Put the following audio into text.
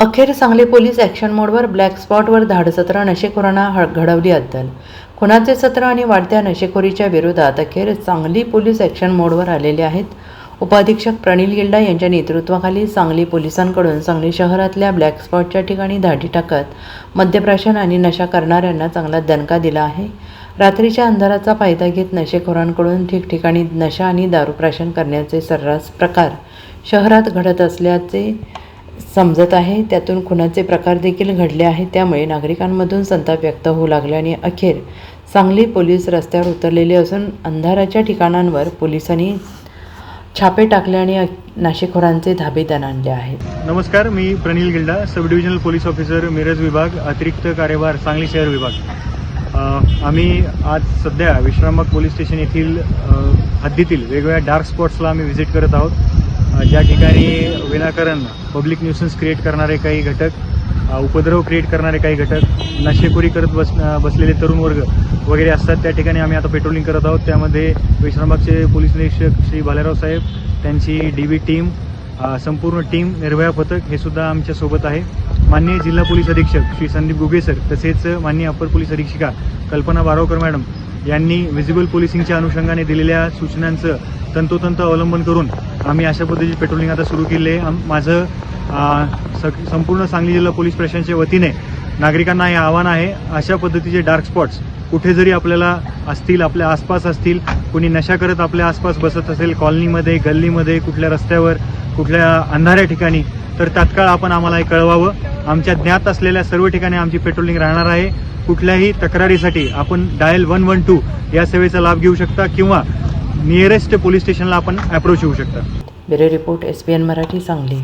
अखेर Sangli police action मोडवर black स्पॉटवर धाडसत्र नशेखोरांना ह- घडवली अद्दल. खुनाचे सत्र आणि वाढत्या नशेखोरीच्या विरोधात अखेर सांगली पोलीस ॲक्शन मोडवर आलेले आहेत. उपाधीक्षक प्रणील गिल्डा यांच्या नेतृत्वाखाली सांगली पोलिसांकडून सांगली शहरातल्या ब्लॅक स्पॉटच्या ठिकाणी धाडी टाकत मद्यप्राशन आणि नशा करणाऱ्यांना चांगला दणका दिला आहे. रात्रीच्या अंधाराचा फायदा घेत नशेखोरांकडून ठिकठिकाणी नशा आणि दारूप्राशन करण्याचे सर्रास प्रकार शहरात घडत असल्याचे समजत आहे. त्यातून खुनाचे प्रकार देखील घडले आहेत. त्यामुळे नागरिकांमधून संताप व्यक्त होऊ लागले आणि अखेर सांगली पोलीस रस्त्यावर उतरलेले असून अंधाराच्या ठिकाणांवर पोलिसांनी छापे टाकले आणि नाशिकखोरांचे नाशेखोरांचे धाबे आणले आहेत. नमस्कार मी Pranil Gilda sub divisional police officer Miraj विभाग अतिरिक्त कार्यभार सांगली शहर विभाग. आम्ही आज सध्या विश्रामबाग पोलीस स्टेशन येथील हद्दीतील वेगवेगळ्या डार्क स्पॉट्सला आम्ही व्हिजिट करत आहोत. ज्या ठिकाणी विनाकारण पब्लिक न्यूसन्स क्रिएट करणारे काही घटक उपद्रव क्रिएट करणारे काही घटक नशेखोरी करत बस बसलेले तरुण वर्ग वगैरे असतात त्या ठिकाणी आम्ही आता पेट्रोलिंग करत आहोत. त्यामध्ये विश्रामबागचे पोलीस निरीक्षक श्री भालेराव साहेब त्यांची डी बी टीम संपूर्ण टीम निर्भया पथक हे सुद्धा आमच्यासोबत आहे. माननीय जिल्हा पोलीस अधीक्षक श्री संदीप गुगे सर तसेच माननीय अपर पोलीस अधीक्षिका कल्पना बारावकर मॅडम यांनी व्हिजिबल पोलिसिंगच्या अनुषंगाने दिलेल्या सूचनांचं तंतोतंत अवलंबन करून आम्ही अशा पद्धतीची पेट्रोलिंग आता सुरू केली आहे. माझं अ, संपूर्ण सांगली जिल्हा पोलीस प्रशासनाच्या वतीने नागरिकांना हे आव्हान आहे अशा पद्धतीचे डार्क स्पॉट्स कुठे जरी आपल्याला असतील आपल्या आसपास असतील कोणी नशा करत आपल्या आसपास बसत असेल कॉलनीमध्ये गल्लीमध्ये कुठल्या रस्त्यावर कुठल्या अंधाऱ्या ठिकाणी तर तात्काळ आपण आम्हाला हे कळवावं. आमच्या ज्ञात असलेल्या सर्व ठिकाणी आमची पेट्रोलिंग राहणार आहे. कुठल्याही तक्रारीसाठी आपण डायल वन वन टू या सेवेचा लाभ घेऊ शकता किंवा नियरेस्ट पोलीस स्टेशनला आपण अप्रोच होऊ शकता. Bureau report S P N Marathi Sangli.